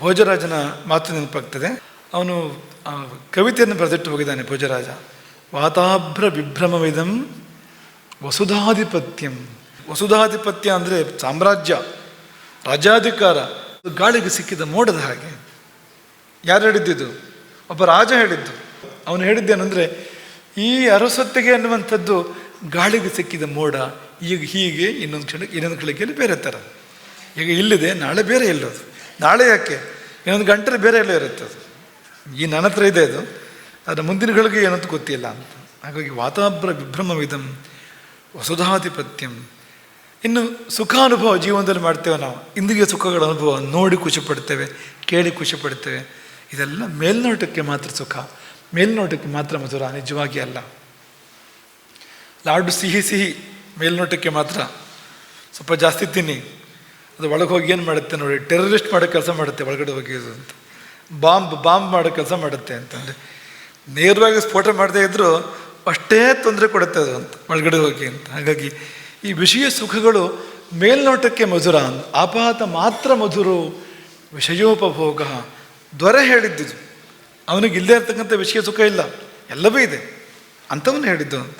ಭೋಜರಾಜನ ಮಾತು ನೆನಪಾಗ್ತದೆ. ಅವನು ಕವಿತೆಯನ್ನು ಬರೆದಿಟ್ಟು ಹೋಗಿದ್ದಾನೆ ಭೋಜರಾಜ. ವಾತಾಭ್ರ ವಿಭ್ರಮವಿದಂ ವಸುಧಾಧಿಪತ್ಯಂ. ವಸುಧಾಧಿಪತ್ಯ ಅಂದರೆ ಸಾಮ್ರಾಜ್ಯ, ರಾಜ್ಯಾಧಿಕಾರ, ಗಾಳಿಗೆ ಸಿಕ್ಕಿದ ಮೋಡದ ಹಾಗೆ. ಯಾರು ಹೇಳಿದ್ದಿದ್ದು ಒಬ್ಬ ರಾಜ ಹೇಳಿದ್ದು. ಅವನು ಹೇಳಿದ್ದೇನೆಂದರೆ, ಈ ಅರಸೊತ್ತಿಗೆ ಅನ್ನುವಂಥದ್ದು ಗಾಳಿಗೆ ಸಿಕ್ಕಿದ ಮೋಡ, ಈಗ ಹೀಗೆ ಇನ್ನೊಂದು ಕ್ಷಣ, ಇನ್ನೊಂದು ಗಳಿಗೆಯಲ್ಲಿ ಬೇರೆ ಥರ ಈಗ ಇಲ್ಲಿದೆ, ನಾಳೆ ಬೇರೆ ಎಲ್ಲೋದು. ನಾಳೆ ಯಾಕೆ? ಇನ್ನೊಂದು ಗಂಟೆ ಬೇರೆ ಎಲ್ಲ ಇರುತ್ತೆ ಅದು. ಈ ನನ್ನ ಹತ್ರ ಇದೆ ಅದು. ಅದರ ಮುಂದಿನ ಗಳಿಗೆ ಏನಂತ ಗೊತ್ತಿಲ್ಲ ಅಂತ. ಹಾಗಾಗಿ ವಾತಾಭ್ರ ವಿಭ್ರಮವಿದಂ ವಸುಧಾಧಿಪತ್ಯಂ. ಇನ್ನು ಸುಖ ಅನುಭವ ಜೀವನದಲ್ಲಿ ಮಾಡ್ತೇವೆ ನಾವು. ಇಂದಿಗೆ ಸುಖಗಳ ಅನುಭವ ನೋಡಿ ಖುಷಿ ಪಡ್ತೇವೆ ಕೇಳಿ ಖುಷಿ ಪಡ್ತೇವೆ ಇದೆಲ್ಲ ಮೇಲ್ನೋಟಕ್ಕೆ ಮಾತ್ರ ಸುಖ. ಮೇಲ್ನೋಟಕ್ಕೆ ಮಾತ್ರ ಮಧುರ, ನಿಜವಾಗಿ ಅಲ್ಲ. ಲಾಡು ಸಿಹಿ ಸಿಹಿ ಮೇಲ್ನೋಟಕ್ಕೆ ಮಾತ್ರ. ಸ್ವಲ್ಪ ಜಾಸ್ತಿ ತಿನ್ನಿ. ಅದು ಒಳಗೆ ಹೋಗಿ ಏನು ಮಾಡುತ್ತೆ ನೋಡಿ ಟೆರರಿಸ್ಟ್ ಮಾಡೋ ಕೆಲಸ ಮಾಡುತ್ತೆ ಒಳಗಡೆ ಹೋಗಿ ಅಂತ. ಬಾಂಬ್ ಬಾಂಬ್ ಮಾಡೋ ಕೆಲಸ ಮಾಡುತ್ತೆ ಅಂತಂದರೆ, ನೇರವಾಗಿ ಸ್ಫೋಟ ಮಾಡದೇ ಇದ್ದರೂ ಅಷ್ಟೇ ತೊಂದರೆ ಕೊಡುತ್ತೆ ಅದು ಅಂತ, ಒಳಗಡೆ ಹೋಗಿ ಅಂತ. ಹಾಗಾಗಿ ಈ ವಿಷಯ ಸುಖಗಳು ಮೇಲ್ನೋಟಕ್ಕೆ ಮಧುರ ಆಪಾತ ಮಾತ್ರ ಮಧುರು ವಿಷಯೋಪಭೋಗ. ದೊರೆ ಹೇಳಿದ್ದು. ಅವನಿಗೆ ಇಲ್ಲದೇ ಇರ್ತಕ್ಕಂಥ ವಿಷಯ ಸುಖ ಇಲ್ಲ, ಎಲ್ಲವೂ ಇದೆ. ಅಂಥವನ್ನ ಹೇಳಿದ್ದು ಅಂತ.